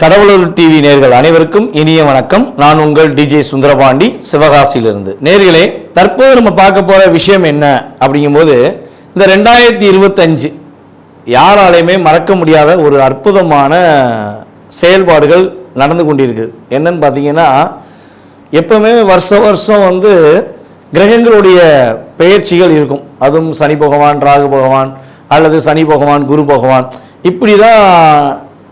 கடவுளூர் TV நேர்கள் அனைவருக்கும் இனிய வணக்கம். நான் உங்கள் டிஜே சுந்தரபாண்டி சிவகாசியிலிருந்து. நேர்களே தற்போது நம்ம பார்க்க போகிற விஷயம் என்ன அப்படிங்கும்போது இந்த ரெண்டாயிரத்தி இருபத்தஞ்சு யாராலையுமே மறக்க முடியாத ஒரு அற்புதமான செயல்பாடுகள் நடந்து கொண்டிருக்குது என்னன்னு பார்த்தீங்கன்னா எப்பவுமே வருஷ வருஷம் வந்து கிரகங்களுடைய பெயர்ச்சிகள் இருக்கும். அதுவும் சனி பகவான் ராகு பகவான் அல்லது சனி பகவான் குரு பகவான். இப்படி தான்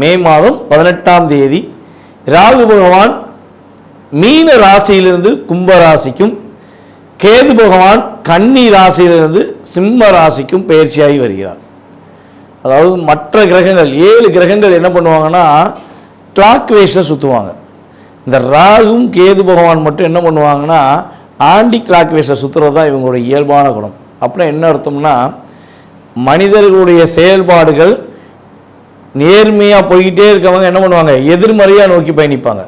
மே மாதம் பதினெட்டாம் தேதி ராகு பகவான் மீன ராசியிலிருந்து கும்ப ராசிக்கும் கேது பகவான் கன்னி ராசியிலிருந்து சிம்ம ராசிக்கும் பயிற்சியாகி வருகிறார். அதாவது மற்ற கிரகங்கள் ஏழு கிரகங்கள் என்ன பண்ணுவாங்கன்னா கிளாக் வேஸில் சுற்றுவாங்க இந்த ராகும் கேது பகவான் மட்டும் என்ன பண்ணுவாங்கன்னா ஆண்டி கிளாக் வேஸில் சுற்றுறது தான் இவங்களுடைய இயல்பான குணம். அப்புறம் என்ன அர்த்தம்னா மனிதர்களுடைய செயல்பாடுகள் நேர்மையாக போய்கிட்டே இருக்கவங்க என்ன பண்ணுவாங்க? எதிர்மறையாக நோக்கி பயணிப்பாங்க.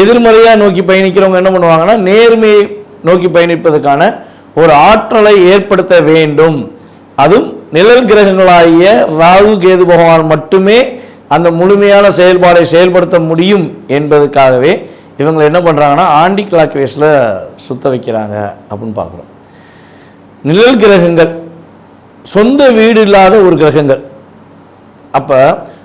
எதிர்மறையாக நோக்கி பயணிக்கிறவங்க என்ன பண்ணுவாங்கன்னா நேர்மையை நோக்கி பயணிப்பதற்கான ஒரு ஆற்றலை ஏற்படுத்த வேண்டும். அதுவும் நிழல் கிரகங்களாகிய ராகு கேது பகவான் மட்டுமே அந்த முழுமையான செயல்பாடை செயல்படுத்த முடியும் என்பதற்காகவே இவங்க என்ன பண்ணுறாங்கன்னா ஆண்டி கிளாக் வேஸில் சுத்த வைக்கிறாங்க அப்படின்னு பார்க்குறோம். நிழல் கிரகங்கள் சொந்த வீடு இல்லாத ஒரு கிரகங்கள். அப்போ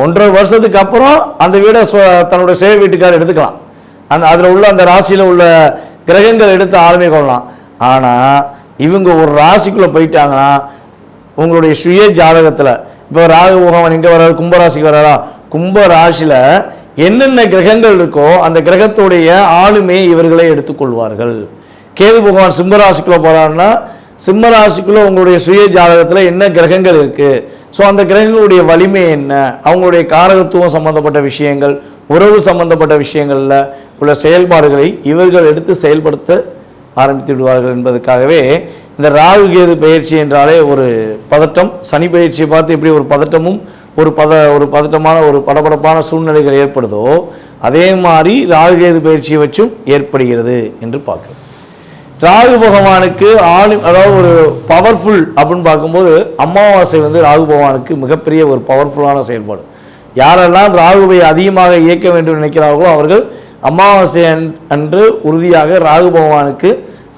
ஒன்றரை வருஷத்துக்கு அப்புறம் அந்த வீடை தன்னுடைய தன்னோட சேவை வீட்டுக்காரர் எடுத்துக்கலாம். அந்த அதில் உள்ள அந்த ராசியில் உள்ள கிரகங்கள் எடுத்து ஆளுமை கொள்ளலாம். ஆனால் இவங்க ஒரு ராசிக்குள்ளே போயிட்டாங்கன்னா உங்களுடைய சுய ஜாதகத்தில் இப்போ ராகு பகவான் எங்கே வர்றாரு கும்பராசிக்கு வர்றாரா? கும்ப ராசியில் என்னென்ன கிரகங்கள் இருக்கோ அந்த கிரகத்துடைய ஆளுமையை இவர்களே எடுத்துக்கொள்வார்கள். கேது பகவான் சிம்மராசிக்குள்ளே போகிறாருன்னா சிம்மராசிக்குள்ளே உங்களுடைய சுய ஜாதகத்தில் என்ன கிரகங்கள் இருக்குது ஸோ அந்த கிரகங்களுடைய வலிமை என்ன? அவங்களுடைய காரகத்துவம் சம்பந்தப்பட்ட விஷயங்கள் உறவு சம்பந்தப்பட்ட விஷயங்களில் உள்ள செயல்பாடுகளை இவர்கள் எடுத்து செயல்படுத்த ஆரம்பித்து விடுவார்கள் என்பதற்காகவே இந்த ராகு கேது பயிற்சி என்றாலே ஒரு பதட்டம். சனி பயிற்சியை பார்த்து எப்படி ஒரு பதட்டமும் ஒரு பத ஒரு பதட்டமான ஒரு படபடப்பான சூழ்நிலைகள் ஏற்படுதோ அதே மாதிரி ராகு கேது பயிற்சியை வச்சும் ஏற்படுகிறது என்று பார்க்கிறோம். ராகு பகவானுக்கு ஆளு அதாவது ஒரு பவர்ஃபுல் அப்படின்னு பார்க்கும்போது அமாவாசை வந்து ராகு பகவானுக்கு மிகப்பெரிய ஒரு பவர்ஃபுல்லான செயல்பாடு. யாரெல்லாம் ராகுவை அதிகமாக இயக்க வேண்டும் நினைக்கிறார்களோ அவர்கள் அமாவாசை அன்று உறுதியாக ராகு பகவானுக்கு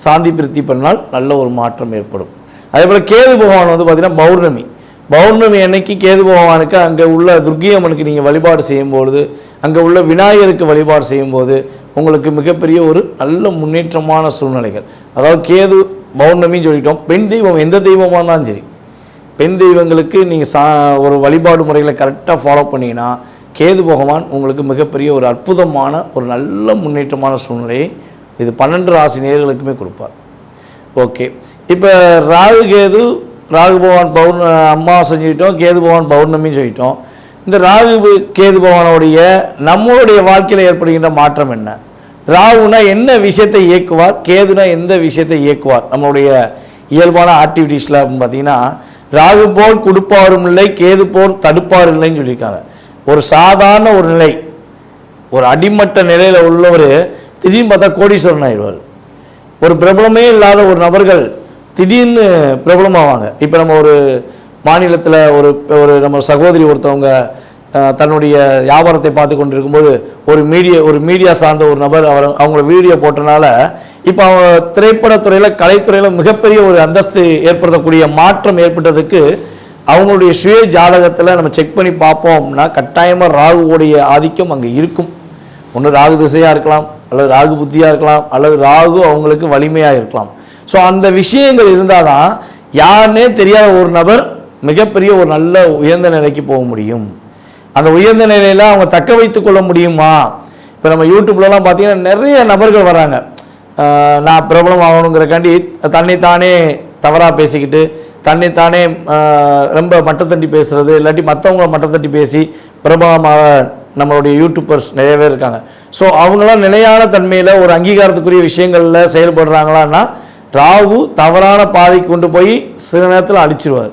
சாந்தி பிரித்தி பண்ணால் நல்ல ஒரு மாற்றம் ஏற்படும். அதே போல் கேது பகவான் வந்து பார்த்திங்கன்னா பௌர்ணமி. பௌர்ணமி அன்னைக்கு கேது பகவானுக்கு அங்கே உள்ள துர்கியம்மனுக்கு நீங்கள் வழிபாடு செய்யும்பொழுது அங்கே உள்ள விநாயகருக்கு வழிபாடு செய்யும்போது உங்களுக்கு மிகப்பெரிய ஒரு நல்ல முன்னேற்றமான சூழ்நிலைகள். அதாவது கேது பௌர்ணமின்னு சொல்லிட்டோம். பெண் தெய்வம் எந்த தெய்வமாக இருந்தாலும் சரி. பெண் தெய்வங்களுக்கு நீங்கள் சா ஒரு வழிபாடு முறைகளை கரெக்டாக ஃபாலோ பண்ணீங்கன்னா கேது பகவான் உங்களுக்கு மிகப்பெரிய ஒரு அற்புதமான ஒரு நல்ல முன்னேற்றமான சூழ்நிலையை இது பன்னெண்டு ராசி நேர்களுக்குமே கொடுப்பார். ஓகே. இப்போ ராகு கேது ராகு பகவான் பௌர்ண அம்மா செஞ்சுக்கிட்டோம் கேது பகவான் பௌர்ணமின்னு சொல்லிட்டோம். இந்த ராகு கேது பகவானுடைய நம்மளுடைய வாழ்க்கையில் ஏற்படுகின்ற மாற்றம் என்ன? ராகுனா என்ன விஷயத்தை இயக்குவார்? கேதுனா எந்த விஷயத்தை இயக்குவார்? நம்மளுடைய இயல்பான ஆக்டிவிட்டீஸில் அப்படின்னு பார்த்தீங்கன்னா ராகு போல் கொடுப்பாரும் இல்லை கேது போல் தடுப்பாரும் இல்லைன்னு சொல்லியிருக்காங்க. ஒரு சாதாரண ஒரு நிலை ஒரு அடிமட்ட நிலையில் உள்ளவர் திடீர்னு பார்த்தா கோடீஸ்வரன் ஆயிடுவார். ஒரு பிரபலமே இல்லாத ஒரு நபர்கள் திடீர்னு பிரபலமாவாங்க. இப்போ நம்ம ஒரு மாநிலத்தில் ஒரு ஒரு நம்ம சகோதரி ஒருத்தவங்க தன்னுடைய வியாபாரத்தை பார்த்து கொண்டு இருக்கும்போது ஒரு மீடியா ஒரு மீடியா சார்ந்த ஒரு நபர் அவர் அவங்கள வீடியோ போட்டனால இப்போ அவங்க திரைப்படத்துறையில் கலைத்துறையில் மிகப்பெரிய ஒரு அந்தஸ்து ஏற்படுத்தக்கூடிய மாற்றம் ஏற்பட்டதுக்கு அவங்களுடைய சுய ஜாதகத்தில் நம்ம செக் பண்ணி பார்ப்போம்னா கட்டாயமாக ராகுவோடைய ஆதிக்கம் அங்கே இருக்கும். ஒன்று ராகு திசையாக இருக்கலாம் அல்லது ராகு புத்தியாக இருக்கலாம் அல்லது ராகு அவங்களுக்கு வலிமையாக இருக்கலாம். ஸோ அந்த விஷயங்கள் இருந்தால் தான் யாருன்னே தெரியாத ஒரு நபர் மிகப்பெரிய ஒரு நல்ல உயர்ந்த நிலைக்கு போக முடியும். அந்த உயர்ந்த நிலையில் அவங்க தக்க வைத்து கொள்ள முடியுமா? இப்போ நம்ம யூடியூப்லலாம் பார்த்தீங்கன்னா நிறைய நபர்கள் வராங்க. நான் பிரபலம் ஆகணுங்கிறக்காண்டி தன்னைத்தானே தவறாக பேசிக்கிட்டு தன்னைத்தானே ஆஹ் ரொம்ப மட்டத்தட்டி பேசுகிறது இல்லாட்டி மற்றவங்கள மட்டத்தட்டி பேசி பிரபலமாக நம்மளுடைய யூடியூபர்ஸ் நிறைய பேர் இருக்காங்க. ஸோ அவங்களாம் நிலையான தன்மையில் ஒரு அங்கீகாரத்துக்குரிய விஷயங்களில் செயல்படுறாங்களான்னா ராகு தவறான பாதைக்கு கொண்டு போய் சில நேரத்தில் அழிச்சிருவார்.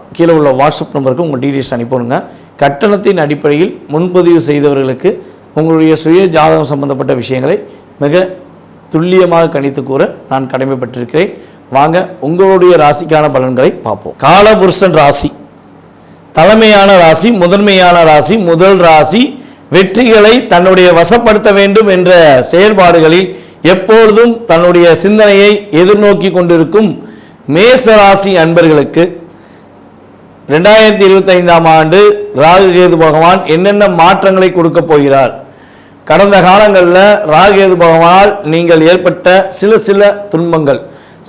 கீழே உள்ள வாட்ஸ்அப் நம்பருக்கு உங்கள் டீட்டெயில்ஸ் அனுப்பிவிடுங்க. கட்டணத்தின் அடிப்படையில் முன்பதிவு செய்தவர்களுக்கு உங்களுடைய சுய ஜாதகம் சம்பந்தப்பட்ட விஷயங்களை மிக துல்லியமாக கணித்து கூற நான் கடமைப்பட்டிருக்கிறேன். வாங்க உங்களுடைய ராசிக்கான பலன்களை பார்ப்போம். காலபுருஷன் ராசி. தலைமையான ராசி முதன்மையான ராசி முதல் ராசி வெற்றிகளை தன்னுடைய வசப்படுத்த வேண்டும் என்ற செயல்பாடுகளில் எப்பொழுதும் தன்னுடைய சிந்தனையை எதிர்நோக்கி கொண்டிருக்கும் மேச ராசி அன்பர்களுக்கு ரெண்டாயிரத்தி இருபத்தைந்தாம் ஆண்டு ராகு கேது பகவான் என்னென்ன மாற்றங்களை கொடுக்க போகிறார்? கடந்த காலங்களில் ராகு கேது பகவானால் நீங்கள் ஏற்பட்ட சில சில துன்பங்கள்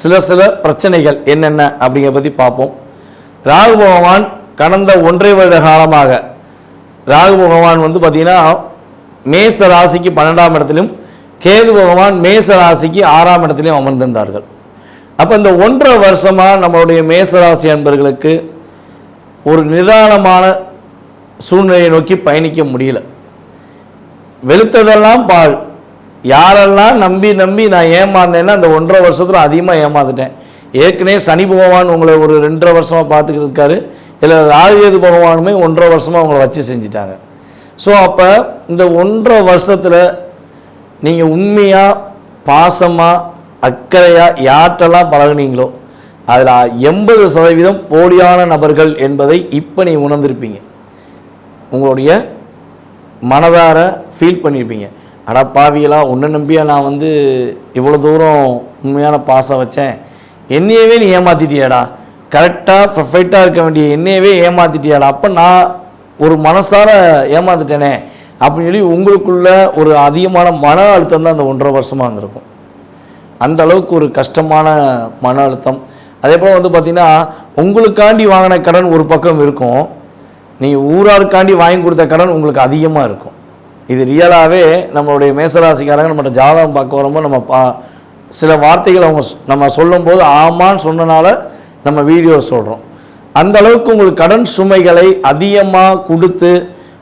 சில சில பிரச்சனைகள் என்னென்ன அப்படிங்கிற பற்றி பார்ப்போம். ராகு பகவான் கடந்த ஒன்றரை வருட காலமாக ராகு பகவான் வந்து பார்த்திங்கன்னா மேச ராசிக்கு பன்னெண்டாம் இடத்திலும் கேது பகவான் மேச ராசிக்கு ஆறாம் இடத்திலையும் அமர்ந்திருந்தார்கள். அப்போ இந்த ஒன்றரை வருஷமாக நம்மளுடைய மேச ராசி அன்பர்களுக்கு ஒரு நிதானமான சூழ்நிலையை நோக்கி பயணிக்க முடியல. வெளுத்ததெல்லாம் பால் யாரெல்லாம் நம்பி நம்பி நான் ஏமாந்தேன்னா அந்த ஒன்றரை வருஷத்தில் அதிகமாக ஏமாந்துட்டேன். ஏற்கனவே சனி பகவான் உங்களை ஒரு ரெண்டரை வருஷமாக பார்த்துக்கிட்டு இருக்காரு. இதில் ராகுவேது பகவானுமே ஒன்றரை வருஷமாக உங்களை வச்சு செஞ்சிட்டாங்க. ஸோ அப்போ இந்த ஒன்றரை வருஷத்தில் நீங்கள் உண்மையாக பாசமாக அக்கறையாக யார்கிட்டலாம் பழகுனீங்களோ அதில் எண்பது சதவீதம் போலியான நபர்கள் என்பதை இப்போ நீ உணர்ந்திருப்பீங்க. உங்களுடைய மனதார ஃபீல் பண்ணியிருப்பீங்க அட பாவியெல்லாம் ஒன்று நம்பியாக நான் வந்து இவ்வளோ தூரம் உண்மையான பாசம் வச்சேன். என்னையவே நீ ஏமாத்திட்டியாடா? கரெக்டாக பர்ஃபெக்டாக இருக்க வேண்டிய என்னையவே ஏமாத்திட்டியாடா? அப்போ நான் ஒரு மனசார ஏமாந்துட்டேனே அப்படின்னு சொல்லி உங்களுக்குள்ள ஒரு அதிகமான மன அழுத்தம் தான் அந்த ஒன்றரை வருஷமாக இருந்திருக்கும். அந்த அளவுக்கு ஒரு கஷ்டமான மன அழுத்தம். அதே போல் வந்து பார்த்திங்கன்னா உங்களுக்காண்டி வாங்கின கடன் ஒரு பக்கம் இருக்கும். நீங்கள் ஊராருக்காண்டி வாங்கி கொடுத்த கடன் உங்களுக்கு அதிகமாக இருக்கும். இது ரியலாகவே நம்மளுடைய மேசராசிக்காரங்க நம்மகிட்ட ஜாதகம் பார்க்க வரும்போது நம்ம பா சில வார்த்தைகள் அவங்க சொ- நம்ம சொல்லும்போது ஆமான்னு சொன்னனால நம்ம வீடியோ சொல்கிறோம் அந்த அளவுக்கு உங்களுக்கு கடன் சுமைகளை அதிகமாக கொடுத்து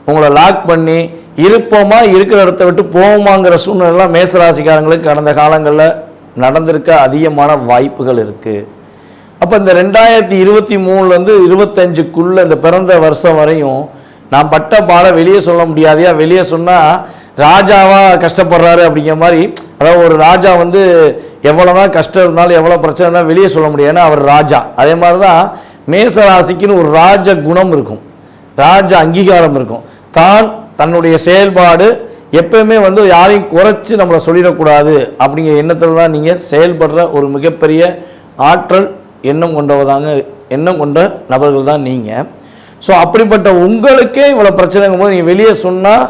உங்களை லாக் பண்ணி இருப்போமா இருக்கிற இடத்த விட்டு போவோமாங்கிற சூழ்நிலைலாம் மேசராசிக்காரங்களுக்கு கடந்த காலங்களில் நடந்திருக்க அதிகமான வாய்ப்புகள் இருக்குது அப்போ இந்த ரெண்டாயிரத்தி இருபத்தி மூணுலேருந்து இருபத்தஞ்சுக்குள்ளே இந்த பிறந்த வருஷம் வரையும் நான் பட்ட பாட வெளியே சொல்ல முடியாதையா வெளியே சொன்னால் ராஜாவாக கஷ்டப்படுறாரு அப்படிங்கிற மாதிரி அதாவது ஒரு ராஜா வந்து எவ்வளோ தான் கஷ்டம் இருந்தாலும் எவ்வளோ பிரச்சனை இருந்தாலும் வெளியே சொல்ல முடியும் ஏன்னா அவர் ராஜா. அதே மாதிரி தான் மேச ராசிக்குன்னு ஒரு ராஜ குணம் இருக்கும். ராஜ அங்கீகாரம் இருக்கும். தான் தன்னுடைய செயல்பாடு எப்பயுமே வந்து யாரையும் குறைச்சி நம்மளை சொல்லிடக்கூடாது அப்படிங்கிற எண்ணத்தில் தான் நீங்கள் செயல்படுற ஒரு மிகப்பெரிய ஆற்றல் எண்ணம் கொண்டவதாங்க எண்ணம் கொண்ட நபர்கள் தான் நீங்கள் ஸோ அப்படிப்பட்ட உங்களுக்கே இவ்வளோ பிரச்சனைங்கும் போது நீங்கள் வெளியே சொன்னால்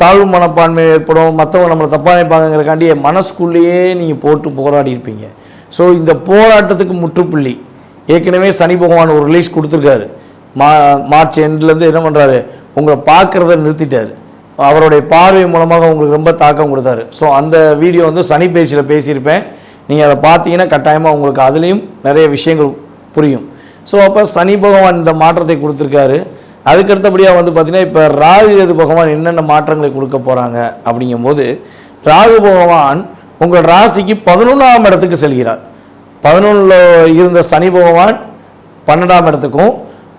தாழ்வு மனப்பான்மை ஏற்படும் மற்றவங்க நம்மளை தப்பாக நினைப்பாங்கிறக்காண்டி மனசுக்குள்ளேயே நீங்கள் போட்டு போராடி இருப்பீங்க. ஸோ இந்த போராட்டத்துக்கு முற்றுப்புள்ளி. ஏற்கனவே சனி பகவான் ஒரு ரிலீஸ் கொடுத்துருக்காரு. மா மார்ச் எண்ட்லேருந்து என்ன பண்ணுறாரு உங்களை பார்க்குறத நிறுத்திட்டார். அவருடைய பார்வை மூலமாக உங்களுக்கு ரொம்ப தாக்கம் கொடுத்தாரு. ஸோ அந்த வீடியோ வந்து சனி பேச்சில் பேசியிருப்பேன். நீங்கள் அதை பார்த்தீங்கன்னா கட்டாயமாக உங்களுக்கு அதுலேயும் நிறைய விஷயங்கள் புரியும். ஸோ அப்போ சனி பகவான் இந்த மாற்றத்தை கொடுத்துருக்காரு. அதுக்கு அடுத்தபடியாக வந்து பார்த்திங்கன்னா இப்போ ராகு எது பகவான் என்னென்ன மாற்றங்களை கொடுக்க போகிறாங்க அப்படிங்கும்போது ராகு பகவான் உங்கள் ராசிக்கு பதினொன்றாம் இடத்துக்கு செல்கிறார். பதினொன்றில் இருந்த சனி பகவான் பன்னெண்டாம் இடத்துக்கும்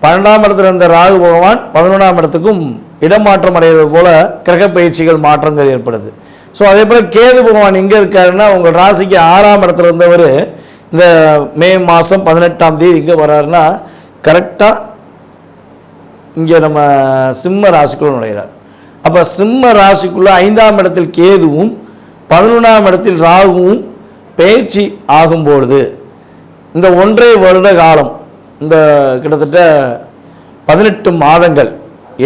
பன்னெண்டாம் இடத்துல இருந்த ராகு பகவான் பதினொன்றாம் இடத்துக்கும் இடமாற்றம் அடைகிறது போல கிரக பயிற்சிகள் மாற்றங்கள் ஏற்படுது. ஸோ அதே போல் கேது பகவான் எங்கே இருக்காருன்னா உங்கள் ராசிக்கு ஆறாம் இடத்துல இருந்தவர் இந்த மே மாதம் பதினெட்டாம் தேதி இங்கே வர்றாருன்னா கரெக்டாக இங்கே நம்ம சிம்ம ராசிக்குள்ள நுழைகிறார் அப்போ சிம்ம ராசிக்குள்ளே ஐந்தாம் இடத்தில் கேதுவும் பதினொன்றாம் இடத்தில் ராகுவும் பயிற்சி ஆகும்பொழுது இந்த ஒன்றரை வருட காலம் இந்த கிட்டத்தட்ட பதினெட்டு மாதங்கள்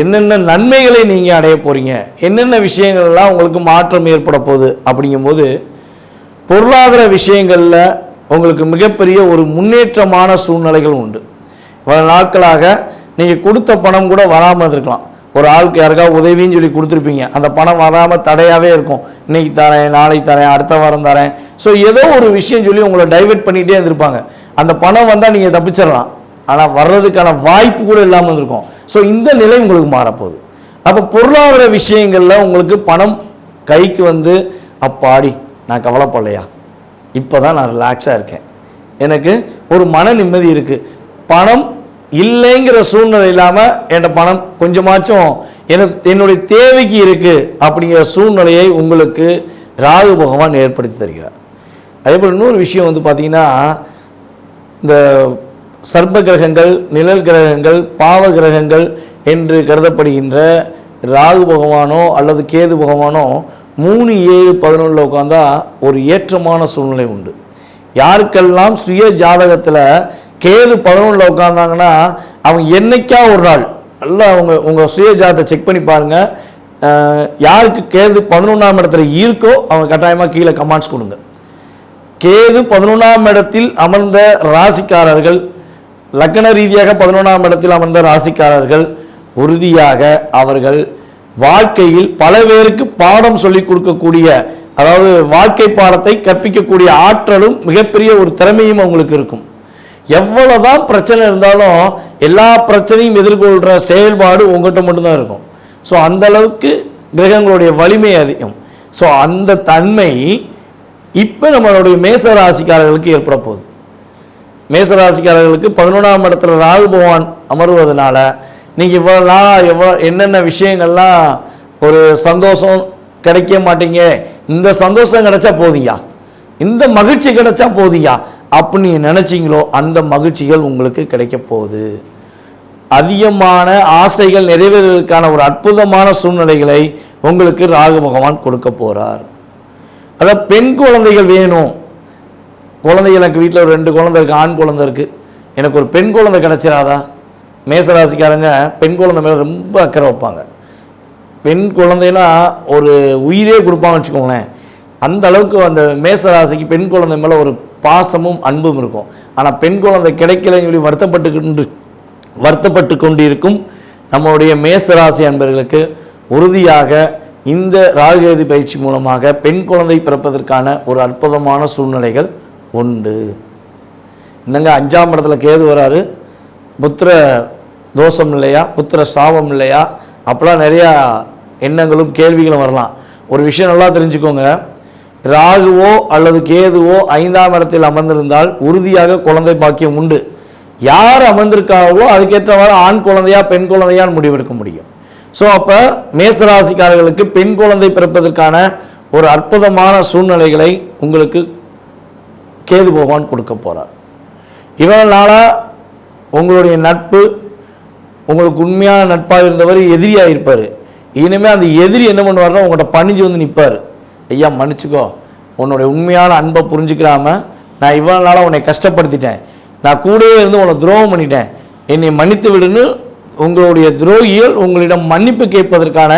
என்னென்ன நன்மைகளை நீங்கள் அடைய போகிறீங்க என்னென்ன விஷயங்கள்லாம் உங்களுக்கு மாற்றம் ஏற்பட போகுது? அப்படிங்கும்போது பொருளாதார விஷயங்களில் உங்களுக்கு மிகப்பெரிய ஒரு முன்னேற்றமான சூழ்நிலைகள் உண்டு. பல நாட்களாக நீங்கள் கொடுத்த பணம் கூட வராமல் இருக்கலாம் ஒரு ஆளுக்கு யாருக்காவது உதவின்னு சொல்லி கொடுத்துருப்பீங்க. அந்த பணம் வராமல் தடையாகவே இருக்கும். இன்னைக்கு தரேன் நாளைக்கு தரேன் அடுத்த வாரம் தரேன். ஸோ ஏதோ ஒரு விஷயம் சொல்லி உங்களை டைவெர்ட் பண்ணிகிட்டே இருந்திருப்பாங்க. அந்த பணம் வந்தால் நீங்கள் தப்பிச்சிடலாம். ஆனால் வர்றதுக்கான வாய்ப்பு கூட இல்லாமல் இருந்திருக்கும். ஸோ இந்த நிலை உங்களுக்கு மாறப்போகுது. அப்போ பொருளாதார விஷயங்களில் உங்களுக்கு பணம் கைக்கு வந்து அப்பாடி நான் கவலைப்படலையா? இப்போ தான் நான் ரிலாக்ஸாக இருக்கேன். எனக்கு ஒரு மன நிம்மதி இருக்குது பணம் இல்லைங்கிற சூழ்நிலை இல்லாமல் என்கிட்ட பணம் கொஞ்சமாச்சும் எனக்கு என்னுடைய தேவைக்கு இருக்குது அப்படிங்கிற சூழ்நிலையை உங்களுக்கு ராகு பகவான் ஏற்படுத்தி தருகிறார். அதே போல் இன்னொரு விஷயம் வந்து பார்த்திங்கன்னா இந்த சர்ப்ப கிரகங்கள் நிழல் கிரகங்கள் பாவ கிரகங்கள் என்று கருதப்படுகின்ற ராகு பகவானோ அல்லது கேது பகவானோ மூணு ஏழு பதினொன்றில் உட்காந்தா ஒரு ஏற்றமான சூழ்நிலை உண்டு. யாருக்கெல்லாம் சுய ஜாதகத்தில் கேது பதினொன்றில் உட்காந்தாங்கன்னா அவங்க என்னைக்கா ஒரு நாள் நல்லா அவங்க உங்கள் சுய ஜாதகத்தை செக் பண்ணி பாருங்கள் யாருக்கு கேது பதினொன்றாம் இடத்துல இருக்கோ அவங்க கட்டாயமாக கீழே கமெண்ட்ஸ் கொடுங்க. கேது பதினொன்றாம் இடத்தில் அமர்ந்த ராசிக்காரர்கள் லக்ன ரீதியாக பதினொன்றாம் இடத்தில் அமர்ந்த ராசிக்காரர்கள் உறுதியாக அவர்கள் வாழ்க்கையில் பல பேருக்கு பாடம் சொல்லிக் கொடுக்கக்கூடிய அதாவது வாழ்க்கை பாடத்தை கற்பிக்கக்கூடிய ஆற்றலும் மிகப்பெரிய ஒரு திறமையும் அவங்களுக்கு இருக்கும். எவ்வளவுதான் பிரச்சனை இருந்தாலும் எல்லா பிரச்சனையும் எதிர்கொள்கிற செயல்பாடு உங்கள்கிட்ட மட்டும்தான் இருக்கும். ஸோ அந்த அளவுக்கு கிரகங்களுடைய வலிமை அதிகம். ஸோ அந்த தன்மை இப்போ நம்மளுடைய மேச ராசிக்காரர்களுக்கு ஏற்பட போகுது. மேச ராசிக்காரர்களுக்கு பதினொன்றாம் இடத்துல ராகு பகவான் அமர்வதனால நீங்கள் இவ்வளோ நாளாக எவ்வளோ என்னென்ன விஷயங்கள்லாம் ஒரு சந்தோஷம் கிடைக்க மாட்டீங்க. இந்த சந்தோஷம் கிடைச்சா போதியா இந்த மகிழ்ச்சி கிடைச்சா போதியா அப்படின்னு நினச்சிங்களோ அந்த மகிழ்ச்சிகள் உங்களுக்கு கிடைக்க போகுது. அதிகமான ஆசைகள் நிறைவேறுவதற்கான ஒரு அற்புதமான சூழ்நிலைகளை உங்களுக்கு ராகு பகவான் கொடுக்க போறார். அதான் பெண் குழந்தைகள் வேணும். குழந்தை எனக்கு வீட்டில் ஒரு ரெண்டு குழந்தை இருக்குது ஆண் குழந்தை இருக்குது எனக்கு ஒரு பெண் குழந்தை கிடச்சிடாதா மேசராசிக்காரங்க பெண் குழந்தை மேலே ரொம்ப அக்கறை வைப்பாங்க. பெண் குழந்தைனா ஒரு உயிரே கொடுப்பாங்கன்னு வச்சுக்கோங்களேன். அந்த அளவுக்கு அந்த மேசராசிக்கு பெண் குழந்தை மேலே ஒரு பாசமும் அன்பும் இருக்கும். ஆனால் பெண் குழந்தை கிடைக்கலன்னு சொல்லி வருத்தப்பட்டு கொண்டு வருத்தப்பட்டு கொண்டிருக்கும் நம்மளுடைய மேசராசி அன்பர்களுக்கு உறுதியாக இந்த ராகுகேது பயிற்சி மூலமாக பெண் குழந்தை பிறப்பதற்கான ஒரு அற்புதமான சூழ்நிலைகள் உண்டு. என்னங்க அஞ்சாம் இடத்துல கேது வராரு. புத்திர தோஷம் இல்லையா? புத்திர சாபம் இல்லையா? அப்போலாம் நிறையா எண்ணங்களும் கேள்விகளும் வரலாம். ஒரு விஷயம் நல்லா தெரிஞ்சுக்கோங்க. ராகுவோ அல்லது கேதுவோ ஐந்தாம் இடத்தில் அமர்ந்திருந்தால் உறுதியாக குழந்தை பாக்கியம் உண்டு. யார் அமர்ந்திருக்காங்களோ அதுக்கேற்றவாறு ஆண் குழந்தையா பெண் குழந்தையான்னு முடிவெடுக்க முடியும். ஸோ அப்போ மேசராசிக்காரர்களுக்கு பெண் குழந்தை பிறப்பதற்கான ஒரு அற்புதமான சூழ்நிலைகளை உங்களுக்கு கேது பகவான் கொடுக்க போகிறார் இவ்வளவு நாளாக உங்களுடைய நட்பு உங்களுக்கு உண்மையான நட்பாக இருந்தவர் எதிரியாக இருப்பார். இனிமேல் அந்த எதிரி என்ன பண்ணுவார்னா உங்கள்கிட்ட பணிஞ்சு வந்து நிற்பார் ஐயா மன்னிச்சுக்கோ. உன்னுடைய உண்மையான அன்பை புரிஞ்சுக்கிறாம நான் இவ்வளவு நாளாக உன்னை கஷ்டப்படுத்திட்டேன். நான் கூடவே இருந்து உன்னை துரோகம் பண்ணிட்டேன். என்னை மன்னித்து விடுன்னு உங்களுடைய துரோகிகள் உங்களிடம் மன்னிப்பு கேட்பதற்கான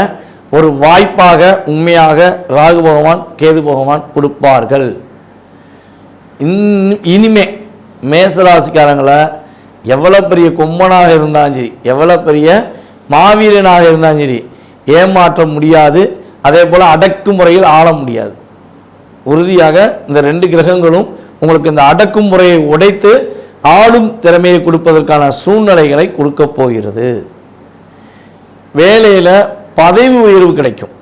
ஒரு வாய்ப்பாக உண்மையாக ராகு பகவான் கேது பகவான் கொடுப்பார்கள். இன் இனிமே மேசராசிக்காரங்களை எவ்வளோ பெரிய கொம்பனாக இருந்தாலும் சரி எவ்வளோ பெரிய மாவீரனாக இருந்தாலும் சரி ஏமாற்ற முடியாது. அதே போல் அடக்குமுறையில் ஆள முடியாது. உறுதியாக இந்த ரெண்டு கிரகங்களும் உங்களுக்கு இந்த அடக்குமுறையை உடைத்து ஆளும் திறமையை கொடுப்பதற்கான சூழ்நிலைகளை கொடுக்க போகிறது. வேலையில் பதவி உயர்வு கிடைக்கும்.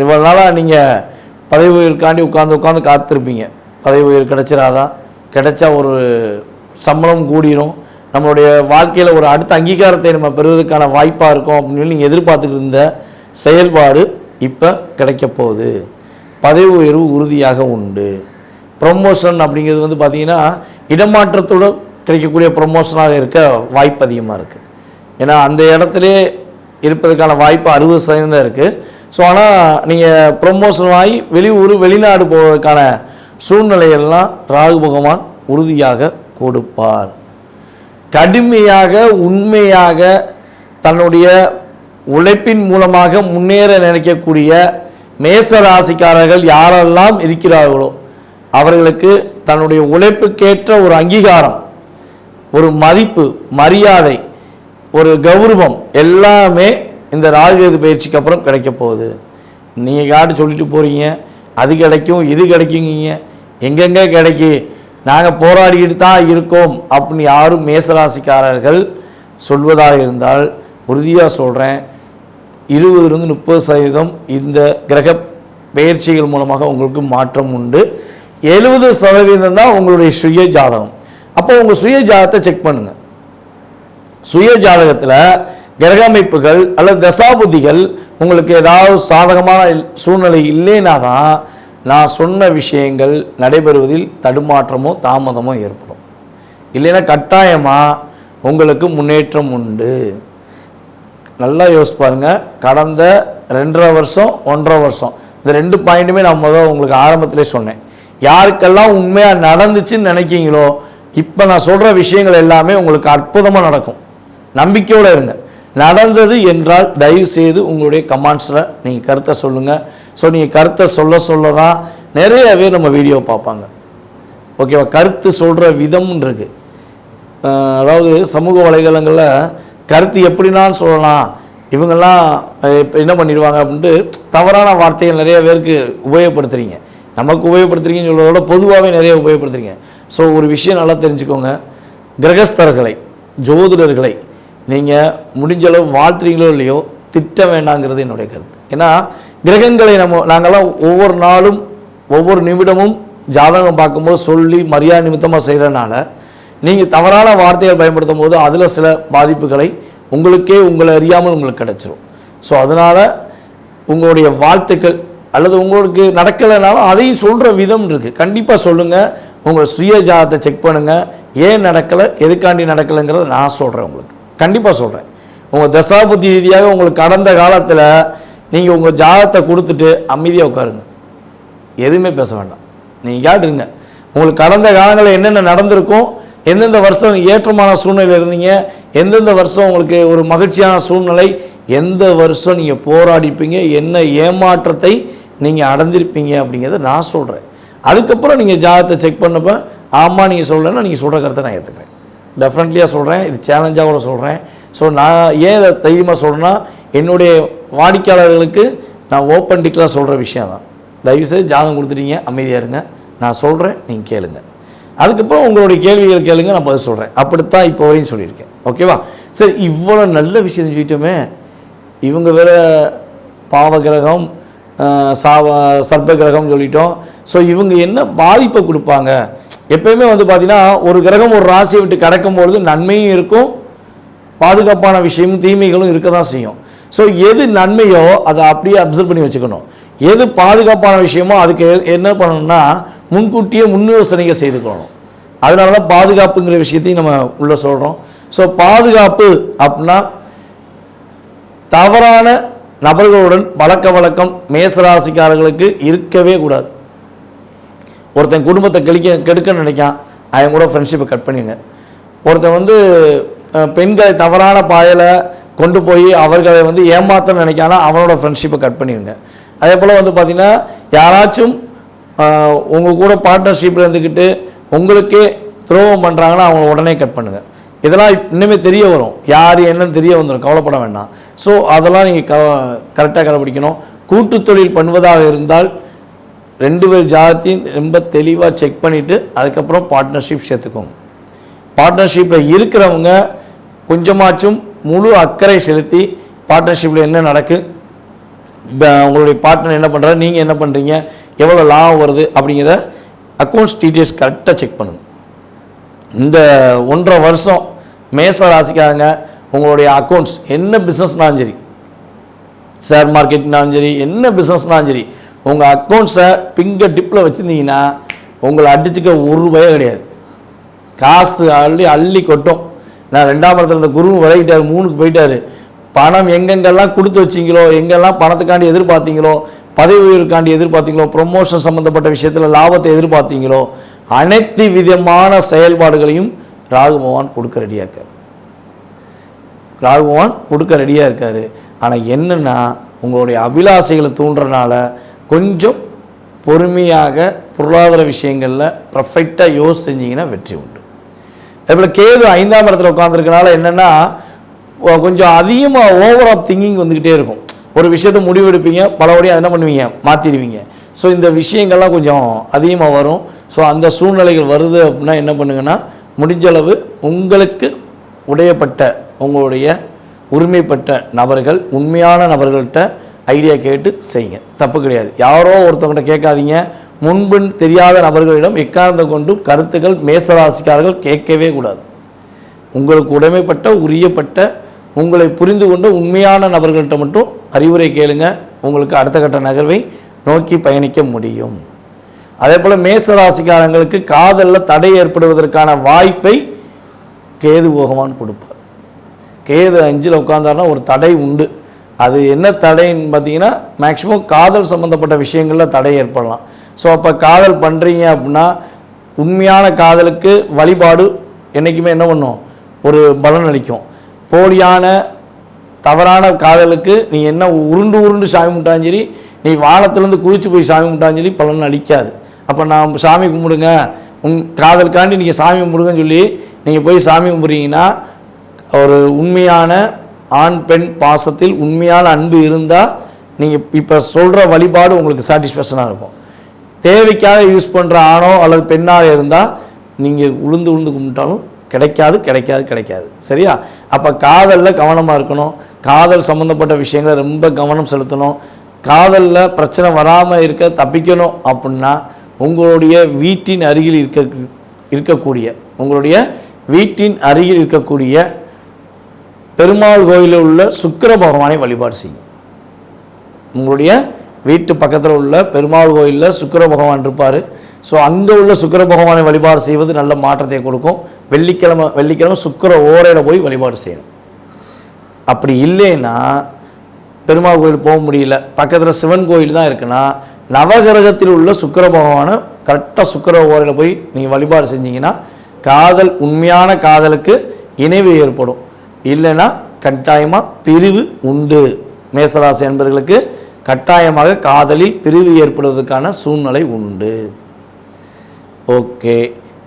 இவ்வளோ நாளாக நீங்கள் பதவி உயர்வுக்காண்டி உட்காந்து உட்காந்து காத்திருப்பீங்க. பதவி உயர்வு கிடைச்சிடாதா கிடைச்சா ஒரு சம்பளம் கூடிரும். நம்மளுடைய வாழ்க்கையில் ஒரு அடுத்த அங்கீகாரத்தை நம்ம பெறுவதற்கான வாய்ப்பாக இருக்கும் அப்படின்னு நீங்கள் எதிர்பார்த்துக்கிட்டு இருந்த செயல்பாடு இப்போ கிடைக்க போகுது. பதவி உயர்வு உறுதியாக உண்டு. ப்ரொமோஷன் அப்படிங்கிறது வந்து பார்த்திங்கன்னா இடமாற்றத்தோடு கிடைக்கக்கூடிய ப்ரொமோஷனாக இருக்க வாய்ப்பு அதிகமாக இருக்குது ஏன்னா அந்த இடத்துலே இருப்பதற்கான வாய்ப்பு அறுபது சதவீதம் தான் இருக்குது ஸோ ஆனால் நீங்கள் ப்ரொமோஷன் ஆகி வெளியூர் வெளிநாடு போவதற்கான சூழ்நிலையெல்லாம் ராகு பகவான் உறுதியாக கொடுப்பார். கடுமையாக உண்மையாக தன்னுடைய உழைப்பின் மூலமாக முன்னேற நினைக்கக்கூடிய மேச ராசிக்காரர்கள் யாரெல்லாம் இருக்கிறார்களோ அவர்களுக்கு தன்னுடைய உழைப்புக்கேற்ற ஒரு அங்கீகாரம் ஒரு மதிப்பு மரியாதை ஒரு கௌரவம் எல்லாமே இந்த ராகுகேது பயிற்சிக்கு அப்புறம் கிடைக்க போகுது. நீங்கள் காட்டு சொல்லிட்டு போகிறீங்க அது கிடைக்கும் இது கிடைக்குங்க எங்கெங்கே கிடைக்கி? நாங்கள் போராடிக்கிட்டு தான் இருக்கோம் அப்படின்னு யாரும் மேசராசிக்காரர்கள் சொல்வதாக இருந்தால் உறுதியாக சொல்கிறேன் இருபதுலேருந்து முப்பது சதவீதம் இந்த கிரக பெயர்ச்சிகள் மூலமாக உங்களுக்கு மாற்றம் உண்டு. எழுபது சதவீதம் தான் உங்களுடைய சுய ஜாதகம். அப்போ உங்கள் சுய ஜாதகத்தை செக் பண்ணுங்கள் சுய ஜாதகத்தில் கிரக அமைப்புகள் அல்லது தசாபுதிகள் உங்களுக்கு ஏதாவது சாதகமான இல்- சூழ்நிலை இல்லைன்னா தான் நான் சொன்ன விஷயங்கள் நடைபெறுவதில் தடுமாற்றமோ தாமதமோ ஏற்படும். இல்லைன்னா கட்டாயமாக உங்களுக்கு முன்னேற்றம் உண்டு. நல்லா யோசிச்சு பாருங்கள் கடந்த ரெண்டரை வருஷம் ஒன்றரை வருஷம். இந்த ரெண்டு பாயிண்ட்டுமே நான் முதல் உங்களுக்கு ஆரம்பத்திலே சொன்னேன். யாருக்கெல்லாம் உண்மையாக நடந்துச்சுன்னு நினைக்கிங்களோ இப்போ நான் சொல்கிற விஷயங்கள் எல்லாமே உங்களுக்கு அற்புதமாக நடக்கும். நம்பிக்கையோடு இருங்க. நடந்தது என்றால் தயவு செய்து உங்களுடைய கமாண்ட்ஸில் நீங்கள் கருத்தை சொல்லுங்கள் ஸோ நீங்கள் கருத்தை சொல்ல சொல்ல தான் நிறைய பேர் நம்ம வீடியோ பார்ப்பாங்க. ஓகேவா கருத்து சொல்கிற விதம் இருக்குது அதாவது சமூக வலைதளங்களில் கருத்து எப்படினாலும் சொல்லலாம். இவங்கெல்லாம் இப்போ என்ன பண்ணிடுவாங்க அப்படின்ட்டு தவறான வார்த்தைகள் நிறைய பேருக்கு உபயோகப்படுத்துறீங்க. நமக்கு உபயோகப்படுத்துறீங்கன்னு சொல்கிறதோட பொதுவாகவே நிறைய உபயோகப்படுத்துறீங்க. ஸோ ஒரு விஷயம் நல்லா தெரிஞ்சுக்கோங்க. கிரகஸ்தர்களை ஜோதிடர்களை நீங்கள் முடிஞ்ச அளவு வாழ்த்துறீங்களோ இல்லையோ திட்ட வேண்டாங்கிறது என்னுடைய கருத்து. ஏன்னா கிரகங்களை நம்ம நாங்கள்லாம் ஒவ்வொரு நாளும் ஒவ்வொரு நிமிடமும் ஜாதகம் பார்க்கும்போது சொல்லி மரியாதை நிமித்தமாக செய்கிறனால நீங்கள் தவறான வார்த்தைகள் பயன்படுத்தும் போது அதில் சில பாதிப்புகளை உங்களுக்கே உங்களை அறியாமல் உங்களுக்கு கிடச்சிரும். ஸோ அதனால் உங்களுடைய வாழ்த்துக்கள் அல்லது உங்களுக்கு நடக்கலைனாலும் அதையும் சொல்கிற விதம் இருக்குது கண்டிப்பாக சொல்லுங்கள் உங்கள் சுய ஜாதத்தை செக் பண்ணுங்கள் ஏன் நடக்கலை? எதுக்காண்டி நடக்கலைங்கிறத நான் சொல்கிறேன் உங்களுக்கு. கண்டிப்பாக சொல்கிறேன் உங்கள் தசாபுத்தி ரீதியாக உங்களுக்கு கடந்த காலத்தில் நீங்கள் உங்கள் ஜாதகத்தை கொடுத்துட்டு அமைதியாக உட்காருங்க. எதுவுமே பேச வேண்டாம். நீங்கள் கேட்டுருங்க. உங்களுக்கு கடந்த காலங்களில் என்னென்ன நடந்திருக்கும் எந்தெந்த வருஷம் ஏற்றமான சூழ்நிலை இருந்தீங்க எந்தெந்த வருஷம் உங்களுக்கு ஒரு மகிழ்ச்சியான சூழ்நிலை எந்த வருஷம் நீங்கள் போராடிப்பீங்க என்ன ஏமாற்றத்தை நீங்கள் அடைந்திருப்பீங்க அப்படிங்கிறத நான் சொல்கிறேன் அதுக்கப்புறம் நீங்கள் ஜாதகத்தை செக் பண்ணப்போ ஆமாம் நீங்கள் சொல்லலைன்னா நீங்கள் சொல்கிற கருத்தை நான் ஏற்றுக்கிறேன் டெஃபினட்லியாக சொல்கிறேன் இது சேலஞ்சாக கூட சொல்கிறேன் ஸோ நான் ஏன் இதை தைரியமாக சொல்கிறேன்னா என்னுடைய வாடிக்கையாளர்களுக்கு நான் ஓப்பன் டிக்லாக சொல்கிற விஷயம் தான் தயவுசெய்து ஜாதகம் கொடுத்துட்டீங்க அமைதியாக இருங்க. நான் சொல்கிறேன் நீங்கள் கேளுங்க. அதுக்கப்புறம் உங்களுடைய கேள்விகள் கேளுங்க நான் பதில் சொல்கிறேன் அப்படித்தான் இப்போ வரையும் சொல்லியிருக்கேன். ஓகேவா சரி இவ்வளோ நல்ல விஷயம் சொல்லிட்டோமே இவங்க வேறு பாவகிரகம் கிரகம் சாவ சர்ப்ப கிரகம் சொல்லிட்டோம். ஸோ இவங்க என்ன பாதிப்பை கொடுப்பாங்க? எப்பயுமே வந்து பார்த்தீங்கன்னா ஒரு கிரகம் ஒரு ராசியை விட்டு கடக்கும்பொழுது நன்மையும் இருக்கும் பாதுகாப்பான விஷயமும் தீமைகளும் இருக்க தான் செய்யும். ஸோ எது நன்மையோ அதை அப்படியே அப்சர்வ் பண்ணி வச்சுக்கணும். எது பாதுகாப்பான விஷயமோ அதுக்கு என்ன பண்ணணும்னா முன்கூட்டியே முன்யோசனைகள் செய்துக்கணும் அதனால தான் பாதுகாப்புங்கிற விஷயத்தையும் நம்ம உள்ளே சொல்கிறோம் ஸோ பாதுகாப்பு அப்படின்னா தவறான நபர்களுடன் பழக்க வழக்கம் மேசராசிக்காரர்களுக்கு இருக்கவே கூடாது. ஒருத்தன் குடும்பத்தை கெளிக்க கெடுக்கன்னு நினைக்கான் அவன் கூட ஃப்ரெண்ட்ஷிப்பை கட் பண்ணிடுங்க ஒருத்தன் வந்து பெண்களை தவறான பாதையில் கொண்டு போய் அவர்களை வந்து ஏமாத்தன்னு நினைக்கானா அவனோட ஃப்ரெண்ட்ஷிப்பை கட் பண்ணிடுங்க அதே போல் வந்து பார்த்திங்கன்னா யாராச்சும் உங்கள் கூட பார்ட்னர்ஷிப்பில் இருந்துக்கிட்டு உங்களுக்கே துரோகம் பண்ணுறாங்கன்னா அவங்கள உடனே கட் பண்ணுங்கள் இதெல்லாம் இன்னுமே தெரிய வரும். யார் என்னன்னு தெரிய வந்துடும் கவலைப்பட வேண்டாம். ஸோ அதெல்லாம் நீங்கள் க கரெக்டாக கடைப்பிடிக்கணும். கூட்டு தொழில் பண்ணுவதாக இருந்தால் ரெண்டு பேர் ஜாதத்தையும் ரொம்ப தெளிவாக செக் பண்ணிவிட்டு அதுக்கப்புறம் பார்ட்னர்ஷிப் சேர்த்துக்கோங்க. பார்ட்னர்ஷிப்பில் இருக்கிறவங்க கொஞ்சமாச்சும் முழு அக்கறை செலுத்தி பார்ட்னர்ஷிப்பில் என்ன நடக்கு? உங்களுடைய பார்ட்னர் என்ன பண்ணுறாரு நீங்கள் என்ன பண்ணுறீங்க எவ்வளோ லாபம் வருது? அப்படிங்கிறத அக்கௌண்ட்ஸ் டீட்டெயில்ஸ் கரெக்டாக செக் பண்ணுங்க. இந்த ஒன்றரை வருஷம் மேச ராசிக்காரங்க உங்களுடைய அக்கௌண்ட்ஸ் என்ன பிஸ்னஸ்னாலும் சரி ஷேர் மார்க்கெட்னாலும் சரி என்ன பிஸ்னஸ்னாலும் சரி உங்கள் அக்கௌண்ட்ஸை பிங்கர் டிப்பில் வச்சுருந்தீங்கன்னா உங்களை அடிச்சுக்க ஒரு ரூபாயே கிடையாது. காசு அள்ளி அள்ளி கொட்டும். நான் ரெண்டாம் இடத்துல இந்த குருவும் விளையிட்டார் மூணுக்கு போயிட்டார். பணம் எங்கெங்கெல்லாம் கொடுத்து வச்சிங்களோ எங்கெல்லாம் பணத்துக்காண்டி எதிர்பார்த்தீங்களோ பதவி உயர்வுக்காண்டி எதிர்பார்த்தீங்களோ ப்ரொமோஷன் சம்மந்தப்பட்ட விஷயத்தில் லாபத்தை எதிர்பார்த்தீங்களோ அனைத்து விதமான செயல்பாடுகளையும் ராகு பகவான் கொடுக்க ரெடியாக இருக்கார். ராகு பகவான் கொடுக்க ரெடியாக இருக்கார். ஆனால் என்னென்னா உங்களுடைய அபிலாசைகளை தூண்டுறனால கொஞ்சம் பொறுமையாக பொருளாதார விஷயங்களில் பர்ஃபெக்டாக யோசி செஞ்சிங்கன்னா வெற்றி உண்டு. அதுபோல் கேது ஐந்தாம் இடத்துல உட்காந்துருக்கனால என்னென்னா கொஞ்சம் அதிகமாக ஓவர் ஆஃப் திங்கிங் வந்துக்கிட்டே இருக்கும். ஒரு விஷயத்தை முடிவெடுப்பீங்க பலபடியும் அதை என்ன பண்ணுவீங்க? மாற்றிடுவீங்க ஸோ இந்த விஷயங்கள்லாம் கொஞ்சம் அதிகமாக வரும். ஸோ அந்த சூழ்நிலைகள் வருது அப்படின்னா என்ன பண்ணுங்கன்னா முடிஞ்ச அளவு உங்களுக்கு உடையப்பட்ட உங்களுடைய உரிமைப்பட்ட நபர்கள் உண்மையான நபர்கள்ட்ட ஐடியா கேட்டு செய்யுங்க. தப்பு கிடையாது. யாரோ ஒருத்தவங்கிட்ட கேட்காதீங்க. முன்பு தெரியாத நபர்களிடம் எக்காரணத்தை கொண்டும் கருத்துக்கள் மேசராசிக்காரர்கள் கேட்கவே கூடாது. உங்களுக்கு உடைமைப்பட்ட உரியப்பட்ட உங்களை புரிந்து கொண்ட உண்மையான நபர்கள்ட்ட மட்டும் அறிவுரை கேளுங்க. உங்களுக்கு அடுத்த கட்ட நகர்வை நோக்கி பயணிக்க முடியும். அதே போல் மேசராசிக்காரங்களுக்கு காதலில் தடை ஏற்படுவதற்கான வாய்ப்பை கேது போகவான் கொடுப்பார். கேது அஞ்சில் உட்காந்தாருன்னா ஒரு தடை உண்டு. அது என்ன தடைன்னு பார்த்தீங்கன்னா மேக்ஸிமம் காதல் சம்மந்தப்பட்ட விஷயங்களில் தடை ஏற்படலாம். ஸோ அப்போ காதல் பண்ணுறீங்க அப்படின்னா உண்மையான காதலுக்கு வழிபாடு என்றைக்குமே என்ன பண்ணும்? ஒரு பலன் அளிக்கும். போலியான தவறான காதலுக்கு நீ என்ன உருண்டு உருண்டு சாமி கும்பிட்டாலும் சரி நீ வானத்துலேருந்து குளிச்சு போய் சாமி கும்பிட்டாலும் சரி பலன் அளிக்காது. அப்போ நான் சாமி கும்பிடுங்க. உன் காதலுக்காண்டி நீங்கள் சாமி கும்பிடுங்கன்னு சொல்லி நீங்கள் போய் சாமி கும்பிட்றீங்கன்னா ஒரு உண்மையான ஆண் பெண் பாசத்தில் உண்மையான அன்பு இருந்தால் நீங்கள் இப்போ சொல்கிற வழிபாடு உங்களுக்கு சாட்டிஸ்ஃபேக்ஷனாக இருக்கும். தேவைக்காக யூஸ் பண்ணுற ஆணோ அல்லது பெண்ணாக இருந்தால் நீங்கள் உளுந்து உளுந்து கும்பிட்டாலும் கிடைக்காது கிடைக்காது கிடைக்காது. சரியா? அப்போ காதலில் கவனமாக இருக்கணும். காதல் சம்மந்தப்பட்ட விஷயங்களை ரொம்ப கவனம் செலுத்தணும். காதலில் பிரச்சனை வராமல் இருக்க தப்பிக்கணும் அப்படின்னா உங்களுடைய வீட்டின் அருகில் இருக்க இருக்கக்கூடிய உங்களுடைய வீட்டின் அருகில் இருக்கக்கூடிய பெருமாள் கோயிலில் உள்ள சுக்கிர பகவானை வழிபாடு செய்யும். உங்களுடைய வீட்டு பக்கத்தில் உள்ள பெருமாள் கோயிலில் சுக்கிர பகவான் இருப்பார். ஸோ அங்கே உள்ள சுக்கிர பகவானை வழிபாடு செய்வது நல்ல மாற்றத்தை கொடுக்கும். வெள்ளிக்கிழமை வெள்ளிக்கிழமை சுக்கர ஓரையில் போய் வழிபாடு செய்யணும். அப்படி இல்லைன்னா பெருமாள் கோயில் போக முடியல. பக்கத்தில் சிவன் கோயில் தான் இருக்குன்னா நவகிரகத்தில் உள்ள சுக்கிர பகவானை கரெக்டாக சுக்கிர ஓரையில் போய் நீங்கள் வழிபாடு செஞ்சீங்கன்னா காதல் உண்மையான காதலுக்கு இணைவு ஏற்படும். இல்லைன்னா கட்டாயமாக பிரிவு உண்டு. மேசராசி என்பர்களுக்கு கட்டாயமாக காதலில் பிரிவு ஏற்படுவதற்கான சூழ்நிலை உண்டு. ஓகே.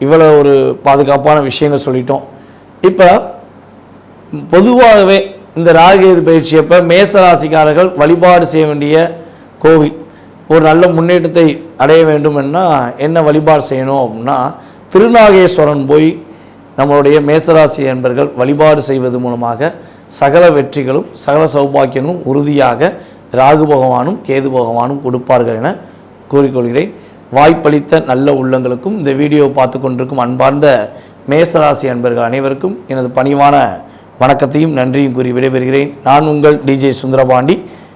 இவ்வளோ ஒரு பாதுகாப்பான விஷயங்கள் சொல்லிட்டோம். இப்போ பொதுவாகவே இந்த ராகேது பயிற்சியப்போ மேச ராசிக்காரர்கள் வழிபாடு செய்ய வேண்டிய கோவில் ஒரு நல்ல முன்னேற்றத்தை அடைய வேண்டும் என்ன வழிபாடு செய்யணும் அப்படின்னா திருநாகேஸ்வரன் போய் நம்மளுடைய மேசராசி என்பர்கள் வழிபாடு செய்வது மூலமாக சகல வெற்றிகளும் சகல சௌபாக்கியங்களும் உறுதியாக ராகு பகவானும் கேது பகவானும் கொடுப்பார்கள் என கூறிக்கொள்கிறேன். வாய்ப்பளித்த நல்ல உள்ளங்களுக்கும் இந்த வீடியோ பார்த்து கொண்டிருக்கும் அன்பார்ந்த மேசராசி அன்பர்கள் அனைவருக்கும் எனது பணிவான வணக்கத்தையும் நன்றியும் கூறி விடைபெறுகிறேன். நான் உங்கள் டிஜே சுந்தரபாண்டி.